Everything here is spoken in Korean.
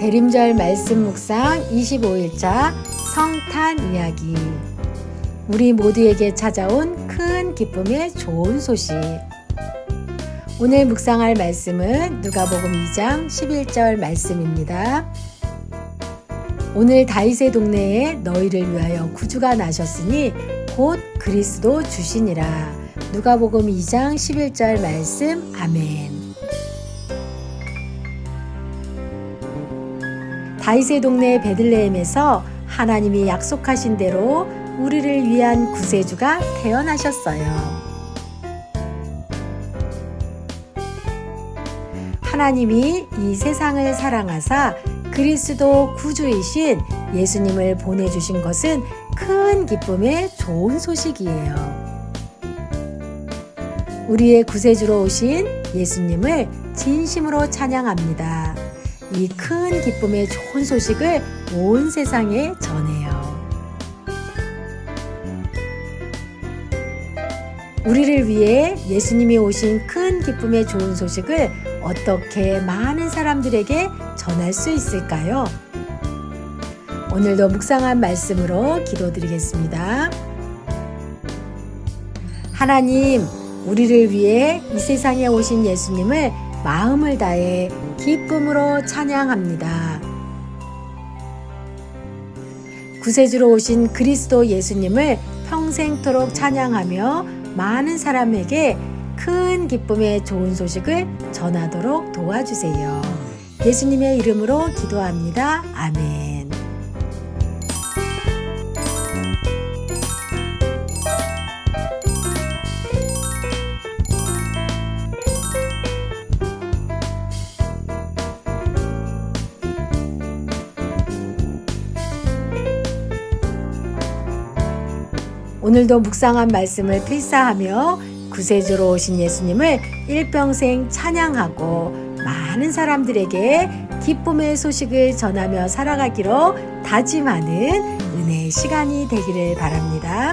대림절 말씀 묵상 25일차 성탄 이야기. 우리 모두에게 찾아온 큰 기쁨의 좋은 소식. 오늘 묵상할 말씀은 누가복음 2장 11절 말씀입니다. 오늘 다윗의 동네에 너희를 위하여 구주가 나셨으니 곧 그리스도 주시니라. 누가복음 2장 11절 말씀 아멘. 다윗의 동네 베들레헴에서 하나님이 약속하신 대로 우리를 위한 구세주가 태어나셨어요. 하나님이 이 세상을 사랑하사 그리스도 구주이신 예수님을 보내주신 것은 큰 기쁨의 좋은 소식이에요. 우리의 구세주로 오신 예수님을 진심으로 찬양합니다. 이 큰 기쁨의 좋은 소식을 온 세상에 전해요. 우리를 위해 예수님이 오신 큰 기쁨의 좋은 소식을 어떻게 많은 사람들에게 전할 수 있을까요? 오늘도 묵상한 말씀으로 기도드리겠습니다. 하나님, 우리를 위해 이 세상에 오신 예수님을 마음을 다해 기쁨으로 찬양합니다. 구세주로 오신 그리스도 예수님을 평생토록 찬양하며 많은 사람에게 큰 기쁨의 좋은 소식을 전하도록 도와주세요. 예수님의 이름으로 기도합니다. 아멘. 오늘도 묵상한 말씀을 필사하며 구세주로 오신 예수님을 일평생 찬양하고 많은 사람들에게 기쁨의 소식을 전하며 살아가기로 다짐하는 은혜의 시간이 되기를 바랍니다.